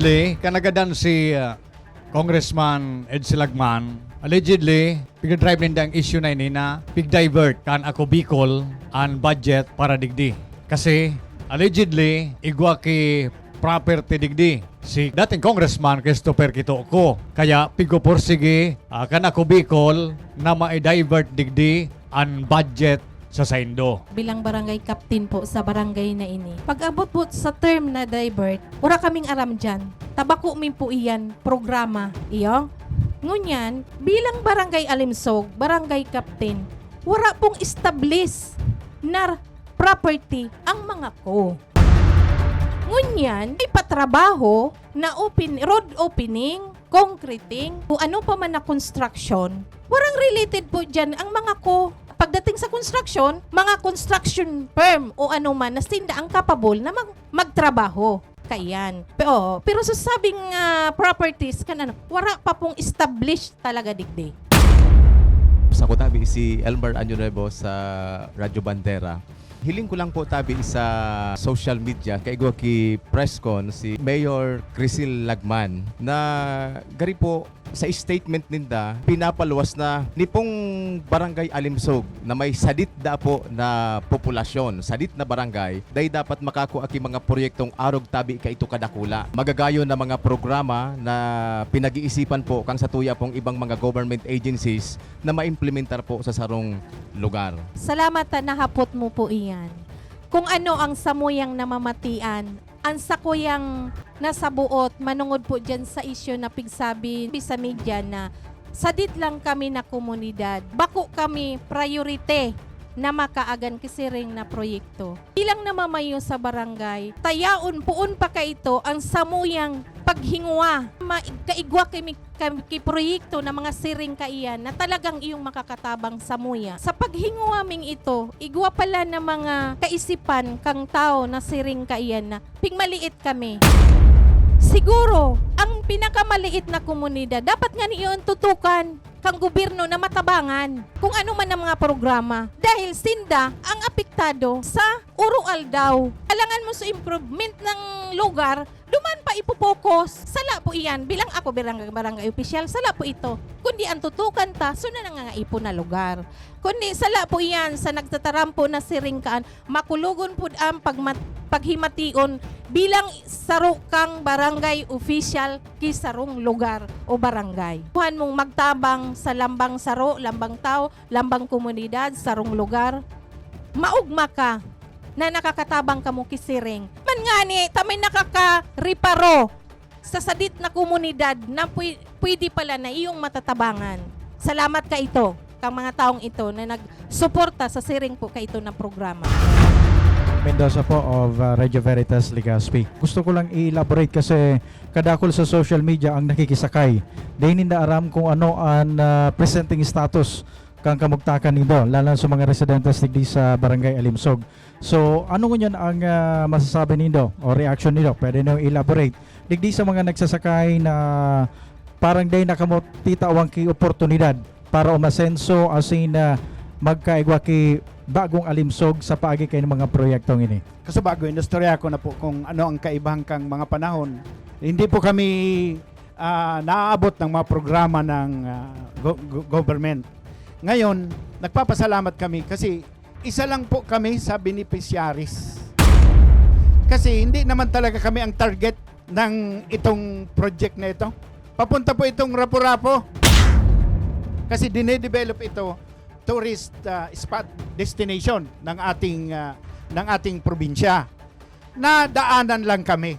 allegedly, kanagadan si uh, Congressman Ed Silagman, allegedly, pigdrive ninda ang issue na ini na pig-divert kan ako Bicol ang budget para digdi. Kasi, allegedly, igwa ki property digdi si dating congressman Christopher Quito ko. Kaya pigoporsige uh, kan ako Bicol na ma-divert digdi ang budget sa Saindo. bilang barangay captain po sa barangay na ini. Pag-abot po sa term na divert, wala kaming aram dyan. Tabako min po iyan, programa. Iyo? Ngunyan, bilang barangay alimsog, barangay captain, wala pong establish na property ang mga ko. Ngunyan, may patrabaho na open, road opening, concreting, kung ano pa man na construction, warang related po dyan ang mga ko. Pagdating sa construction, mga construction firm o ano man na sinda ang capable na mag- magtrabaho. Kayan. Pero, pero sa sabing ah, properties, kanano, wala pa pong established talaga digdi. Sa ko tabi si Elmer Añonuevo sa Radyo Bandera. Hiling ko lang po tabi sa social media kay go ki presscon si Mayor Crisil Lagman na gari po sa statement ninda pinapaluwas na nipong barangay Alimsog na may sadit da po na populasyon, sadit na barangay, day dapat makako aki mga proyektong arog tabi kay ito kadakula. Magagayon na mga programa na pinag-iisipan po kang sa tuya pong ibang mga government agencies na maimplementar po sa sarong lugar. Salamat na nahapot mo po iyan. Kung ano ang samuyang namamatian, ang sakuyang nasa buot, manungod po dyan sa isyo na pigsabi sa media na sadit lang kami na komunidad. Bako kami priority na makaagan kisiring na proyekto. Bilang namamayo sa barangay, tayaon puon pa ka ito ang samuyang paghingwa. Ma- kaigwa kami ki proyekto na mga siring kaiyan na talagang iyong makakatabang sa muya. Sa paghingwa ming ito, igwa pala na mga kaisipan kang tao na siring kaiyan na pigmaliit kami. Siguro, ang pinakamaliit na komunidad, dapat nga niyon tutukan kang gobyerno na matabangan kung ano man ang mga programa. Dahil sinda ang apektado sa urual daw. Alangan mo sa improvement ng lugar, duman pa ipopokus. Sala po iyan, bilang ako barangay, barangay official, sala po ito. Kundi ang tutukan ta, so na nga ipo na lugar. Kundi sala po iyan sa nagtatarampo na siringkaan, makulugon po ang pagmat paghimation bilang saro kang barangay official ki sarong lugar o barangay. Kuhan mong magtabang sa lambang saro, lambang tao, lambang komunidad, sarong lugar. Maugma ka na nakakatabang ka mo kisiring. Man nga ni, tamay nakaka-riparo sa sadit na komunidad na pwede pala na iyong matatabangan. Salamat ka ito, kang mga taong ito na nagsuporta sa siring po ka ito ng programa. Mendoza po of uh, Radio Veritas Legazpi. Gusto ko lang i-elaborate kasi kadakol sa social media ang nakikisakay. Dahil ninda aram kung ano ang uh, presenting status kang kamugtakan nindo, lalo sa mga residentes digdi sa Barangay Alimsog. So, ano ngunyan ang uh, masasabi nindo o reaction nindo? Pwede nyo elaborate. Digdi sa mga nagsasakay na parang day nakamot titawang ki oportunidad para umasenso asin na magkaigwa ki bagong alimsog sa paagi kay ng mga proyektong ini. Kasi bago, industorya ko na po kung ano ang kaibang kang mga panahon. Hindi po kami ah, naaabot ng mga programa ng ah, go- go- government. Ngayon, nagpapasalamat kami kasi isa lang po kami sa beneficiaries. Kasi hindi naman talaga kami ang target ng itong project na ito. Papunta po itong Rapo-Rapo. Kasi dinedevelop ito tourist uh, spot destination ng ating uh, ng ating probinsya. Na daanan lang kami.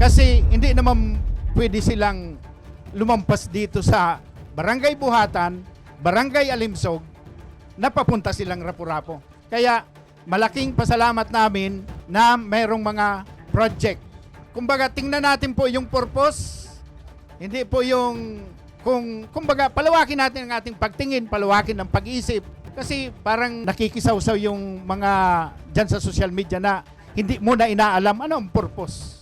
Kasi hindi naman pwede silang lumampas dito sa Barangay Buhatan, Barangay Alimsog, na papunta silang Rapu-Rapo. Kaya malaking pasalamat namin na mayroong mga project. Kumbaga tingnan natin po yung purpose, hindi po yung kung kumbaga palawakin natin ang ating pagtingin, palawakin ang pag-iisip. Kasi parang nakikisawsaw yung mga dyan sa social media na hindi mo na inaalam ano ang purpose.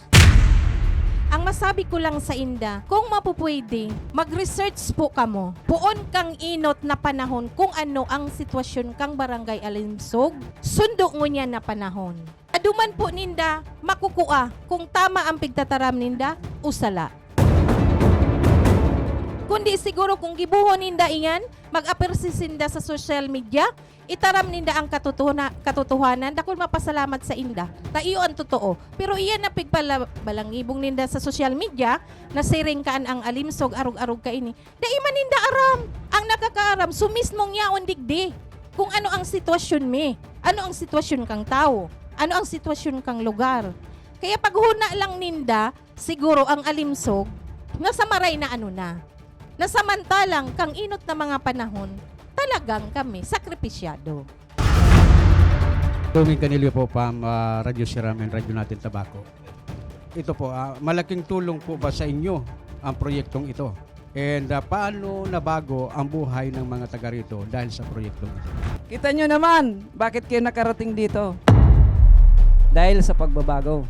Ang masabi ko lang sa inda, kung mapupwede, mag-research po kamo. Puon kang inot na panahon kung ano ang sitwasyon kang barangay Alimsog, sundo mo niya na panahon. Aduman po ninda, makukua kung tama ang pigtataram ninda, usala. Kundi siguro kung gibuhon ninda ingan, mag-apersisinda sa social media, itaram ninda ang katutuhana, katotohanan, dakol mapasalamat sa inda. Taiyo ang totoo. Pero iyan na pigpala balangibong ninda sa social media, na siring kaan ang alimsog, arog-arog ka ini. Dai man ninda aram. Ang nakakaaram, sumismong yaon digdi. Kung ano ang sitwasyon me. Ano ang sitwasyon kang tao. Ano ang sitwasyon kang lugar. Kaya paghuna lang ninda, siguro ang alimsog, nga sa maray na ano na na samantalang kang inot na mga panahon, talagang kami sakripisyado. Tuming Canilio po, Pam, ah, Radyo Siram and Radyo Natin Tabaco. Ito po, ah, malaking tulong po ba sa inyo ang proyektong ito? And ah, paano nabago ang buhay ng mga taga rito dahil sa proyektong ito? Kita nyo naman, bakit kayo nakarating dito? Dahil sa pagbabago.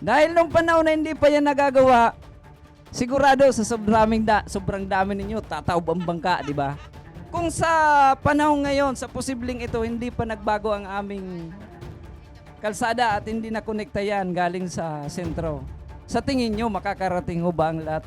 Dahil nung panahon na hindi pa yan nagagawa, sigurado sa sobrang, da, sobrang dami ninyo, tataob ang bangka, di ba? Kung sa panahon ngayon, sa posibleng ito, hindi pa nagbago ang aming kalsada at hindi na konekta yan galing sa sentro. Sa tingin nyo, makakarating ho ba ang lahat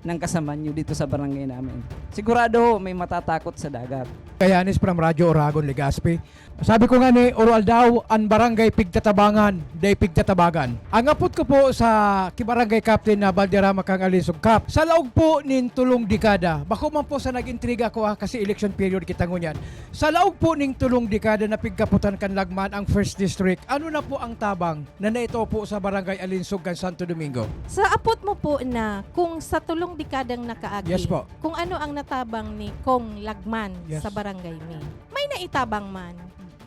ng kasama nyo dito sa barangay namin? Sigurado ho, may matatakot sa dagat. Kayanis from Radyo Oragon, Legazpi. Sabi ko nga ni Oral daw, ang barangay pigtatabangan, day pigtatabagan. Ang apot ko po sa kibarangay captain na Valderrama Kang Alisog Cup, sa laog po nin tulong dekada, bako man po sa nag-intriga ko ah, kasi election period kita ngunyan. Sa laog po ning tulong dekada na pigkaputan kan lagman ang first district, ano na po ang tabang na naito po sa barangay Alinsog kan Santo Domingo? Sa apot mo po na kung sa tulong dekadang nakaagi, Yes po. kung ano ang natabang ni Kong Lagman Yes. sa barangay mi, may naitabang man.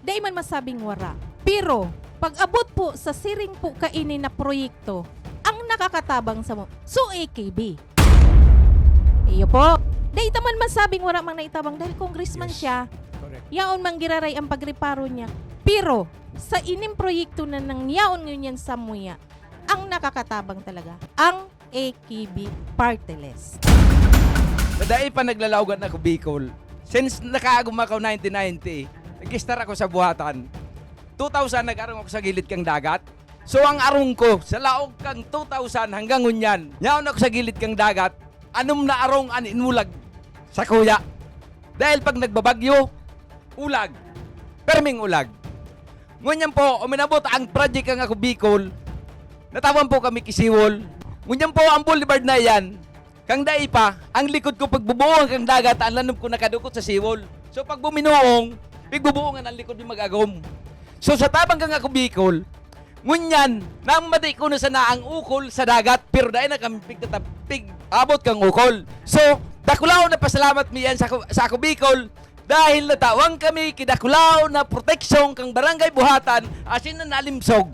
Dahil man masabing wara. Pero, pag abot po sa siring po kaini na proyekto, ang nakakatabang sa mo, so AKB. Iyo po. Dahil taman masabing wara mang naitabang dahil congressman Yes. siya, Correct. yaon mang giraray ang pagreparo niya. Pero, sa ining proyekto na nang yaon ngunyan sa muya, ang nakakatabang talaga, ang AKB Parteless. Nadai pa naglalawgan ako Bicol. Since nakaagum ako 1990, nag-start ako sa buhatan. 2000 nag-arong ako sa gilid kang dagat. So ang arong ko sa laog kang 2000 hanggang ngunyan, nyaon ako sa gilid kang dagat, anum na arong an inulag sa kuya. Dahil pag nagbabagyo, ulag. Perming ulag. Ngunyan po, uminabot ang project ang ako Bicol. Natawan po kami kisiwol. Ngunyan po ang boulevard na yan, Kang dai pa, ang likod ko pagbubuong kang dagat, ang lanom ko nakadukot sa siwol. So pag buminuong, pigbubuongan ang likod yung mag-agom. So sa tabang kang ako Bicol, ngunyan, namati ko na sa naang ukol sa dagat, pero dahil na kami pigtatapig, abot kang ukol. So, dakulaw na pasalamat mi yan sa, sa ako Bicol, dahil natawang kami kidakulaw na proteksyon kang barangay buhatan, asin na nalimsog.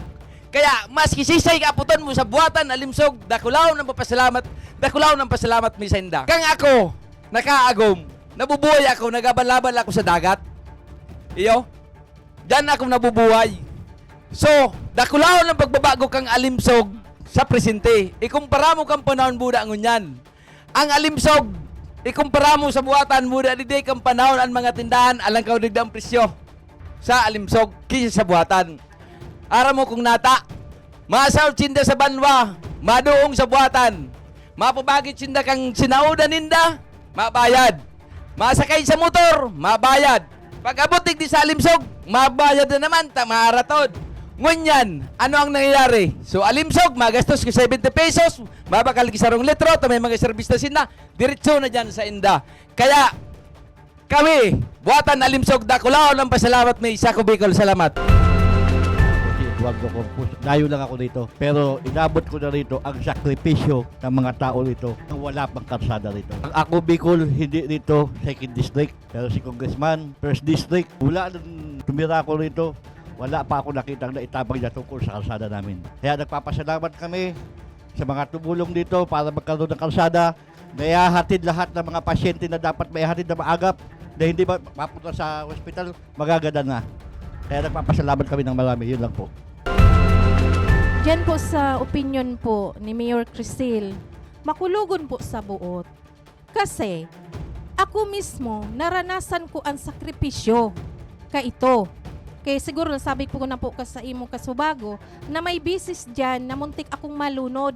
Kaya mas kisisay kaputon mo sa buhatan alimsog dakulaw ng papasalamat dakulaw ng pasalamat mi senda. Kang ako nakaagom nabubuhay ako nagabalabal ako sa dagat. Iyo. Diyan ako nabubuhay. So, dakulaw ng pagbabago kang alimsog sa presente. Ikumpara mo kang panahon buda ngunyan. Ang alimsog ikumpara mo sa buhatan buda di kang panahon ang mga tindahan alang kaw digdang presyo sa alimsog kisa sa buhatan. Ara mo kung nata, masaw tsinda sa banwa, maduong sa buhatan. Mapabagit tsinda kang sinaudan ninda, mabayad. Masakay sa motor, mabayad. Pag abutig di sa alimsog, mabayad na naman, ta maratod. Ngunyan, ano ang nangyayari? So alimsog, magastos ka 70 pesos, mabakal ka sarong litro, ta may mga service na sina, diretso na dyan sa inda. Kaya, kami, buhatan alimsog, dakulao ng pasalamat may isa ko Bicol. Salamat. Si Eduardo Corpus. Layo lang ako dito. Pero inabot ko na rito ang sakripisyo ng mga tao rito nang wala pang karsada rito. Ang ako Bicol, hindi rito second district. Pero si Congressman, first district. Wala tumira ako rito, wala pa ako nakitang naitabang niya tungkol sa kalsada namin. Kaya nagpapasalamat kami sa mga tumulong dito para magkaroon ng kalsada. Nayahatid lahat ng mga pasyente na dapat may hatid na maagap na hindi mapunta sa hospital, magaganda na. Kaya nagpapasalamat kami ng marami. Yun lang po. Diyan po sa opinion po ni Mayor Crisil, makulugon po sa buot. Kasi, ako mismo, naranasan ko ang sakripisyo ka ito. Kaya siguro sabi ko na po ka sa imo kasubago na may bisis dyan na muntik akong malunod.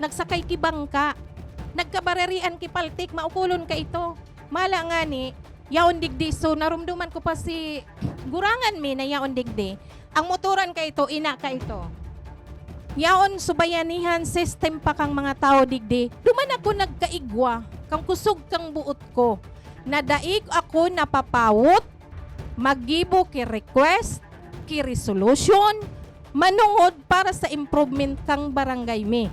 Nagsakay kibang ka. Nagkabarerian kipaltik, maukulon ka ito. Mala nga ni, yaon digdi. So narumduman ko pa si gurangan mi na yaon digdi. Ang motoran ka ito, ina ka ito. Yaon subayanihan system pa kang mga tao digdi. Duman ako nagkaigwa, kang kusog kang buot ko. Nadaig ako napapawot, magibo ki request, ki resolution, manungod para sa improvement kang barangay mi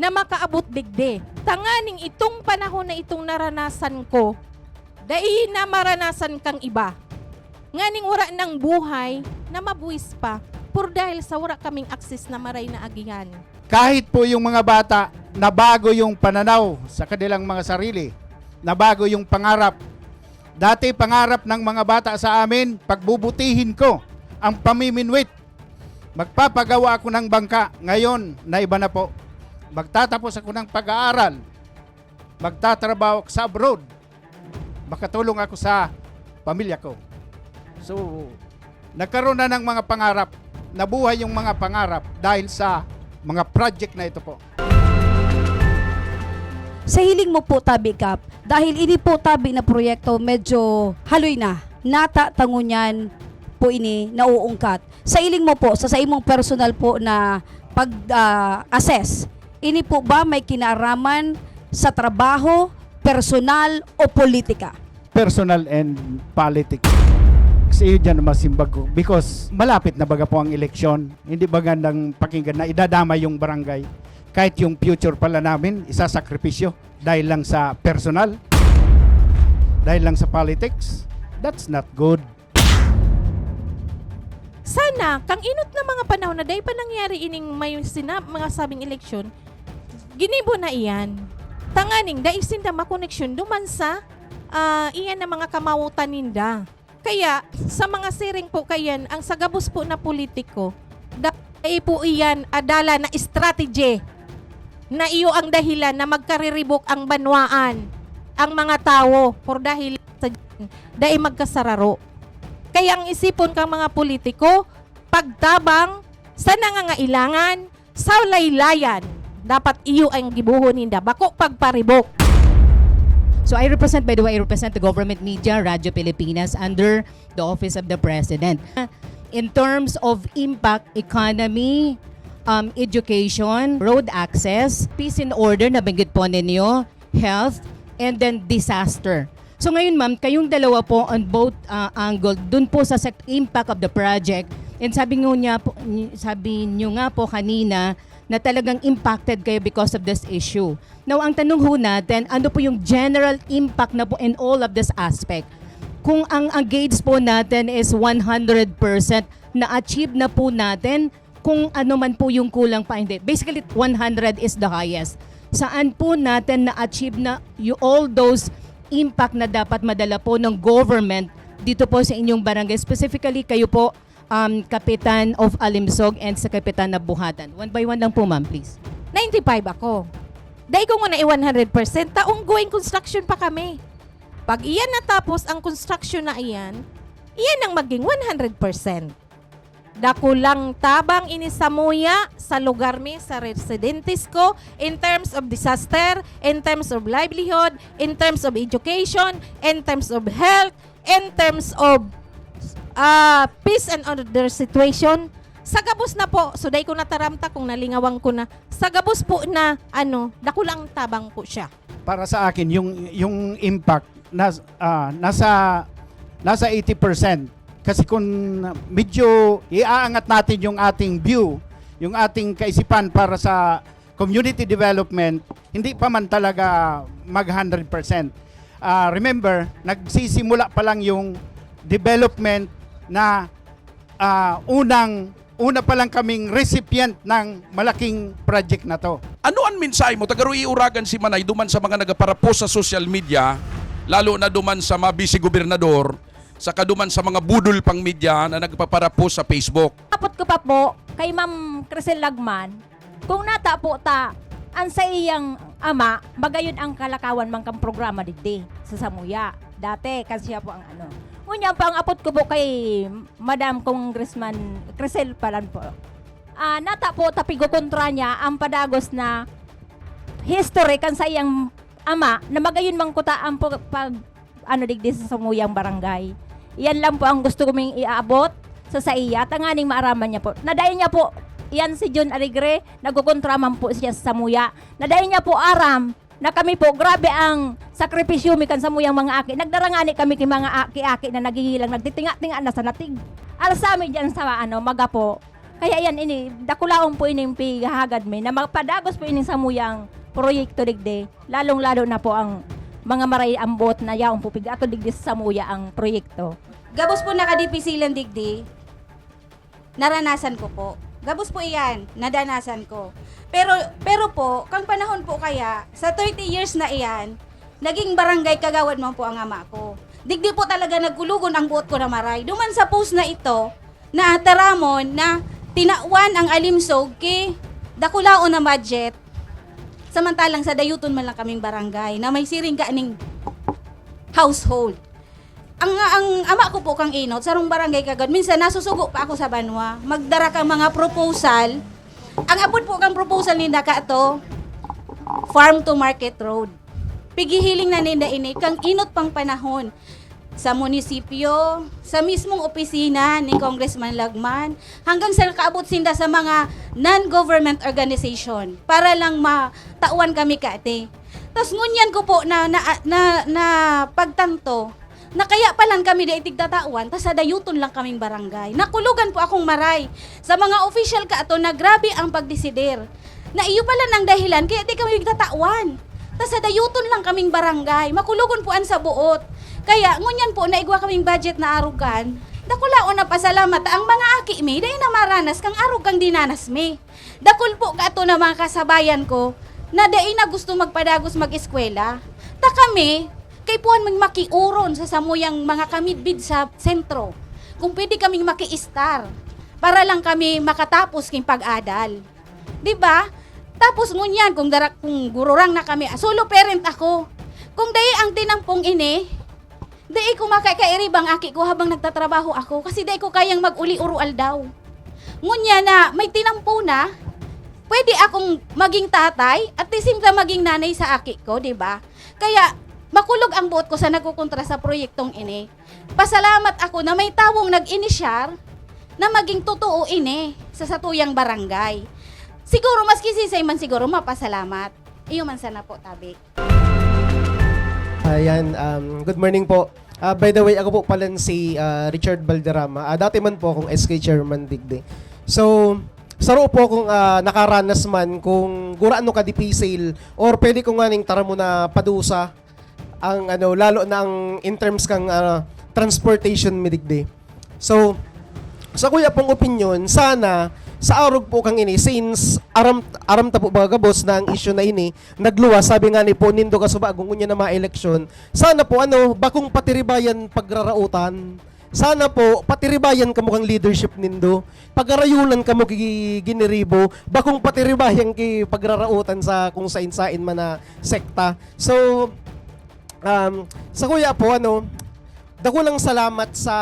na makaabot digdi. Tanganing itong panahon na itong naranasan ko, dai na maranasan kang iba. Nganing wara ng buhay na mabuwis pa, pur dahil sa wara kaming akses na maray na agihan. Kahit po yung mga bata, nabago yung pananaw sa kanilang mga sarili. Nabago yung pangarap. Dati pangarap ng mga bata sa amin, pagbubutihin ko ang pamiminwit. Magpapagawa ako ng bangka. Ngayon, naiba na po. Magtatapos ako ng pag-aaral. Magtatrabaho sa abroad. Makatulong ako sa pamilya ko. So, nagkaroon na ng mga pangarap. Nabuhay yung mga pangarap dahil sa mga project na ito po. sa hiling mo po tabi kap dahil ini po tabi na proyekto medyo haloy na nata tangunyan po ini nauungkat sa hiling mo po sa sa imong personal po na pag ah, assess ini po ba may kinaraman sa trabaho personal o politika Personal and politics. Kasi yun dyan masimbag ko. Because malapit na baga po ang eleksyon. Hindi ba gandang pakinggan na idadama yung barangay. Kahit yung future pala namin, isasakripisyo. Dahil lang sa personal. Dahil lang sa politics. That's not good. Sana, kang inot na mga panahon na dahil pa nangyari ining may sinap, mga sabing eleksyon, ginibo na iyan. Tanganing, dahil sinda makoneksyon duman sa ah, iyan na mga kamawutan ninda. Kaya, sa mga siring po kayan, ang sagabos po na politiko, dahil po iyan adala na strategy na iyo ang dahilan na magkariribok ang banwaan ang mga tao for dahil sa dahil magkasararo. Kaya ang isipon kang mga politiko, pagtabang sa nangangailangan, sa laylayan, dapat iyo ang gibuhon ninda. Bako pagparibok. So I represent, by the way, I represent the government media, Radyo Pilipinas, under the Office of the President. In terms of impact, economy, um, education, road access, peace and order, nabanggit po ninyo, health, and then disaster. So ngayon ma'am, kayong dalawa po on both uh, angle, dun po sa impact of the project, and sabi nyo niya po, sabi nyo nga po kanina, na talagang impacted kayo because of this issue. Now, ang tanong ho natin, ano po yung general impact na po in all of this aspect? Kung ang engage po natin is 100% na-achieve na po natin, kung ano man po yung kulang pa, hindi. Basically, 100 is the highest. Saan po natin na-achieve na you, all those impact na dapat madala po ng government dito po sa inyong barangay. Specifically, kayo po, um, Kapitan of Alimsog and sa Kapitan na Buhatan. One by one lang po, ma'am, please. 95 ako. Dahil ko muna i-100%, taong going construction pa kami. Pag iyan natapos ang construction na iyan, iyan ang maging 100%. Dako lang tabang inisamuya sa lugar mi, sa residentes ko, in terms of disaster, in terms of livelihood, in terms of education, in terms of health, in terms of ah peace and order situation. Sa gabos na po, so day ko nataramta kung nalingawang ko na, sa gabos po na, ano, dako lang tabang po siya. Para sa akin, yung, yung impact nas, ah, nasa, nasa 80%. Kasi kung medyo iaangat natin yung ating view, yung ating kaisipan para sa community development, hindi pa man talaga mag 100%. Ah, remember, nagsisimula pa lang yung development na ah, unang una pa lang kaming recipient ng malaking project na to. Ano ang mensahe mo? Tagaroy uragan si Manay duman sa mga nagaparapos sa social media, lalo na duman sa mabisi gobernador, sa kaduman sa mga budol pang media na nagpaparapost sa Facebook. Kapot ko pa po kay Ma'am Crisel Lagman, kung nata po ta, ang sa iyang ama, magayon ang kalakawan mang kang programa didi sa Samuya. Dati, kasi siya po ang ano. Ngunyan pa ang apot ko po kay Madam Congressman Crisel Palan po. Ah, nata po tapigo kontra niya ang padagos na history kan sa iyang ama na magayon mang kuta ang pag, ano digdi sa Samuyang barangay. Iyan lang po ang gusto kuming iaabot sa sa iya. Tanganing maaraman niya po. Nadayon niya po, yan si John Alegre, nagkukontraman po siya sa Samuya. Nadayon niya po aram na kami po, grabe ang sakripisyo mi kan sa muyang mga aki. Nagdarangani kami kay mga aki-aki na nagigilang, nagtitinga-tinga na sa natig. Alas sa amin dyan sa ano, maga po. Kaya yan ini, dakulaon po ining pigahagad mi na magpadagos po ining sa muyang proyekto digde. Lalong-lalo na po ang mga maray ambot na yaong pupig ato digdi sa Samuya ang proyekto. Gabos po nakadipisilan digdi, naranasan ko po. Gabos po iyan, nadanasan ko. Pero pero po, kang panahon po kaya, sa 30 years na iyan, naging barangay kagawad man po ang ama ko. Digdi po talaga nagkulugon ang buot ko na maray. Duman sa post na ito, na taramon na tinawan ang alimsog kay dakulaon na budget. Samantalang sa dayuton man lang kaming barangay na may siring kaaning household ang ang ama ko po kang inot sarong barangay kagad minsan nasusugo pa ako sa banwa. Magdara kang mga proposal. Ang abot po kang proposal ni ka to farm to market road. Pigihiling na ninda ini kang inot pang panahon. Sa munisipyo, sa mismong opisina ni Congressman Lagman, hanggang sa kaabot sinda sa mga non-government organization para lang matawan kami kate. Tapos ngunyan ko po na, na, na, na pagtanto, na kaya palan kami di tigtatawan, tas sa dayuton lang kaming barangay. Nakulugan po akong maray sa mga official ka ato na grabe ang pagdesider. Na iyo pala ng dahilan, kaya di kami tigtatawan. Tas sa dayuton lang kaming barangay. Makulugon po an sa buot. Kaya ngunyan po naigwa kaming budget na arugan. Dakulaon na pasalamat ang mga aki mi, dahil na maranas kang arog dinanas mi. Dakul po ka ato na mga kasabayan ko, na dahil na gusto magpadagos mag-eskwela. Ta kami, kay puan makiuron sa samuyang mga kamidbid sa sentro. Kung pwede kaming maki-star para lang kami makatapos king pag-adal. 'Di ba? Tapos ngunyan kung darak kung gururang na kami, ah, solo parent ako. Kung dahil ang tinampong ini, dahil ko makakairibang aki ko habang nagtatrabaho ako kasi dahil ko kayang mag-uli urual daw. Ngunya na may tinampo na, pwede akong maging tatay at the maging nanay sa aki ko, di ba? Kaya makulog ang buot ko sa nagkukontra sa proyektong ini. Pasalamat ako na may tawong nag-inisyar na maging totoo ini sa satuyang barangay. Siguro maski sisay man siguro mapasalamat. Iyo man sana po, tabi. Ayan, um, good morning po. Ah, by the way, ako po pala si ah, Richard Valderrama. Ah, dati man po akong SK Chairman Digdi. So, saro po akong ah, nakaranas man kung gura ano ka di sale or pwede ko nga ning na padusa ang ano lalo na ang in terms kang ah, transportation mi digdi. So, sa kuya pong opinion, sana sa arog po kang ini since aram aram ta po mga gabos na ang issue na ini nagluwa sabi nga ni po nindo ka suba kung na mga eleksyon. Sana po ano bakong patiribayan pagrarautan. Sana po patiribayan kamo kang leadership nindo. Pagarayunan kamo ki giniribo. Bakong patiribayan ki pagrarautan sa kung sain-sain man na sekta. So um, sa kuya po ano dako lang salamat sa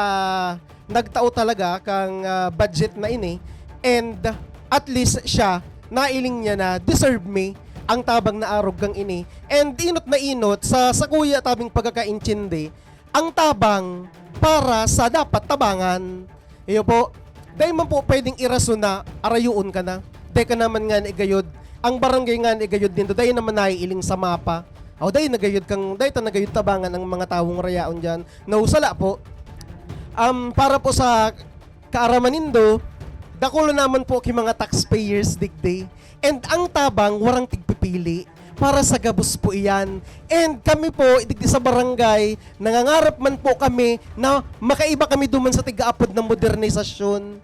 nagtao talaga kang ah, budget na ini. And at least siya nailing niya na deserve me ang tabang na arog kang ini. And inot na inot sa sa kuya tabing pagkakaintindi ang tabang para sa dapat tabangan. Iyo po dahil man po pwedeng irason na arayuon ka na. Dahil ka naman nga igayod ang barangay nga igayod din dahil naman naiiling sa mapa o dahil nagayod kang dahil ta nagayod tabangan ang mga tawong rayaon dyan nausala po um, para po sa kaaramanindo, dakulo naman po kay mga taxpayers digday. And ang tabang, warang tigpipili para sa gabos po iyan. And kami po, digdi sa barangay, nangangarap man po kami na makaiba kami duman sa tigaapod ng modernisasyon.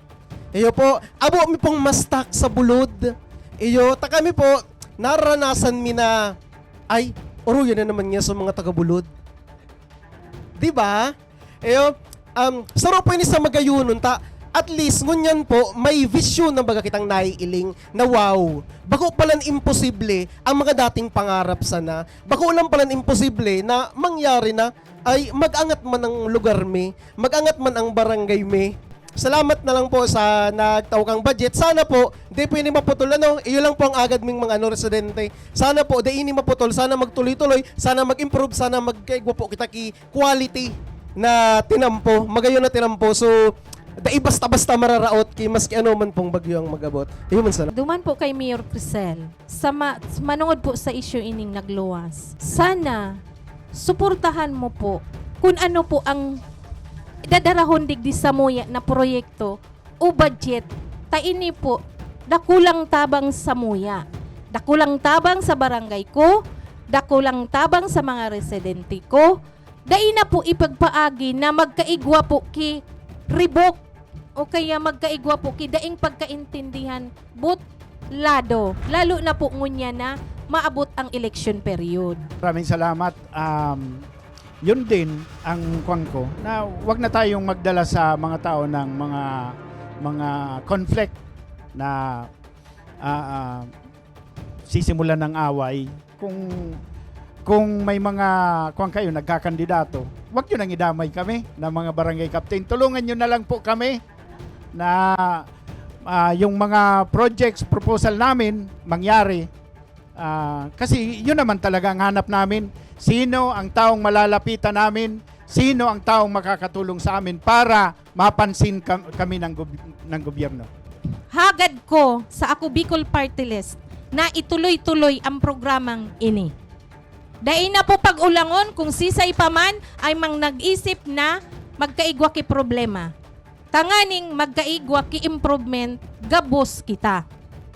Iyo po, abo mi pong mastak sa bulod. Iyo, ta kami po, naranasan mi na, ay, oro yan na naman niya sa mga taga-bulod. Di ba? Eyo, um, saro po ini sa magayunon ta, at least ngunyan po may vision ng baga kitang naiiling na wow. Bako palan imposible ang mga dating pangarap sana. Bako lang palan imposible na mangyari na ay mag-angat man ang lugar me, mag-angat man ang barangay me. Salamat na lang po sa nagtawag budget. Sana po, di po ini maputol. Ano, iyo lang po ang agad ming mga ano, residente. Sana po, di ini maputol. Sana magtuloy-tuloy. Sana mag-improve. Sana magkaigwa po kita ki quality na tinampo. Magayon na tinampo. So, dai basta-basta mararaot ki maski ano man pong bagyo ang magabot. Iyo man sana. Duman po kay Mayor Crisel, sa ma- manungod po sa issue ining nagluwas. Sana, suportahan mo po kung ano po ang dadarahon digdi sa muya na proyekto o budget. Ta ini po, dakulang tabang sa muya. Dakulang tabang sa barangay ko, dakulang tabang sa mga residente ko. Dai na po ipagpaagi na magkaigwa po ki ribok o kaya magkaigwa po ki daing pagkaintindihan but lado. Lalo na po ngunya na maabot ang election period. Maraming salamat. Um, yun din ang kwang ko na wag na tayong magdala sa mga tao ng mga mga conflict na ah, ah, sisimulan ng away. Kung kung may mga kung kayo nagkakandidato wag nyo nang idamay kami na mga barangay captain. Tulungan nyo na lang po kami na ah, yung mga projects proposal namin mangyari. Ah, kasi yun naman talaga ang hanap namin. Sino ang taong malalapitan namin? Sino ang taong makakatulong sa amin para mapansin kam- kami ng, gob- ng gobyerno? Hagad ko sa Ako Bicol Party List na ituloy-tuloy ang programang ini. Dahil na po pag-ulangon kung sisay pa man ay mang nag-isip na magkaigwa ki problema. Tanganing magkaigwa ki improvement, gabos kita.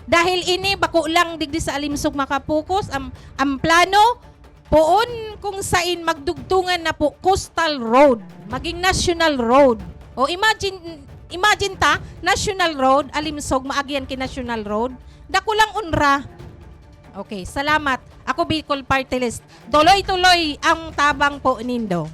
Dahil ini bako lang digdi sa alimsog makapokus ang ang plano poon kung sain magdugtungan na po coastal road, maging national road. O imagine imagine ta, national road, alimsog maagyan ki national road, dako lang unra. Okay, salamat. Ako Bicol Party List. Tuloy-tuloy ang tabang po nindo.